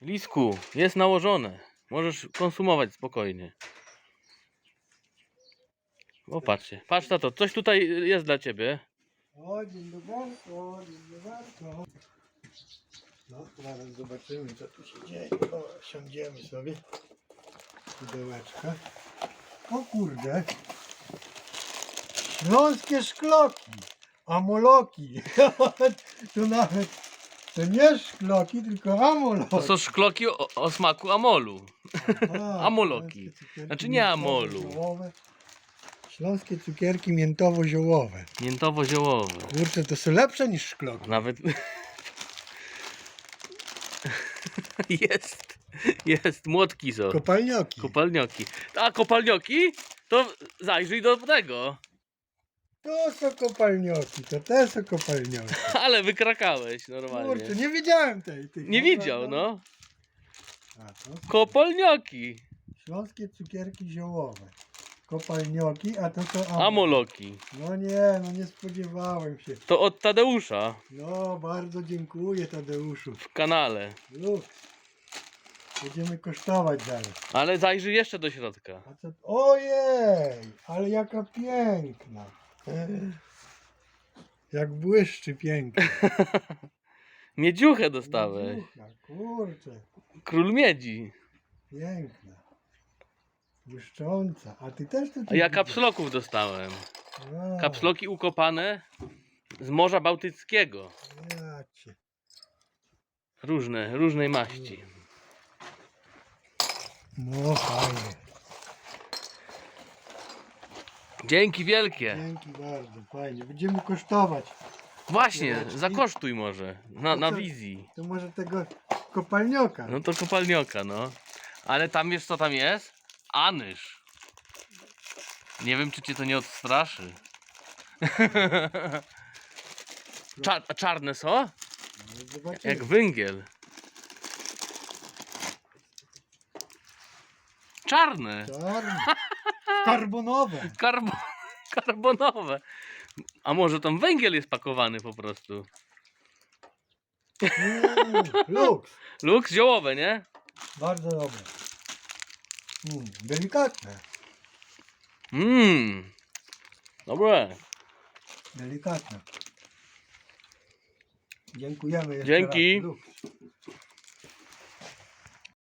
Lisku, jest nałożone. Możesz konsumować spokojnie. O, patrzcie. Patrz na to, coś tutaj jest dla ciebie. O, dzień dobry, o, dzień dobry. No, zaraz zobaczymy, co tu się dzieje. O, siądziemy sobie. Pudełeczka. O kurde. Śląskie szkloki. Amoloki. to nawet, to nie szkloki, tylko amoloki. To są szkloki o, o smaku amolu. Aha, amoloki. śląskie cukierki Znaczy nie amolu. miętowo-ziołowe. Śląskie cukierki miętowo-ziołowe. Miętowo-ziołowy. Kurczę, to są lepsze niż szkloki. Nawet. jest. Jest. Młotki są. Kopalnioki. Kopalnioki. A kopalnioki? To zajrzyj do tego. To są kopalnioki, to te są kopalnioki. Ale wykrakałeś normalnie. Kurczę, nie widziałem tej. tej Nie widział, no. A, to Kopalnioki. śląskie cukierki ziołowe. Kopalnioki, a to są am- Amoloki. No nie, no nie spodziewałem się. To od Tadeusza No, bardzo dziękuję Tadeuszu. w kanale. Luk. Będziemy kosztować zaraz. Ale zajrzyj jeszcze do środka. A co? Ojej, ale jaka piękna. Jak błyszczy pięknie. Miedziuchę dostałeś. Ducha, Kurczę, Król miedzi. piękna. Błyszcząca. A ty też tu A ja kapsloków dostałem. Wow, Kapsloki ukopane z Morza Bałtyckiego. Ja cię. Różne, różnej maści. No fajnie. Dzięki wielkie. Dzięki bardzo, fajnie. Będziemy kosztować. Właśnie, Dzięki. zakosztuj może. Na, na No to- wizji. To może tego kopalnioka. No to kopalnioka, no. Ale tam wiesz co tam jest? Anyż. Nie wiem czy cię to nie odstraszy. A czarne są? No, Zobaczymy. Jak węgiel. Czarne. Czarne. Karbonowe. Karbo karbonowe. A może tam węgiel jest pakowany po prostu? Mm, luks. Luks ziołowe, nie? Bardzo dobre. Mm, delikatne. Mmm. Dobre. Delikatne. Dziękujemy jeszcze Dzięki. raz. Luks.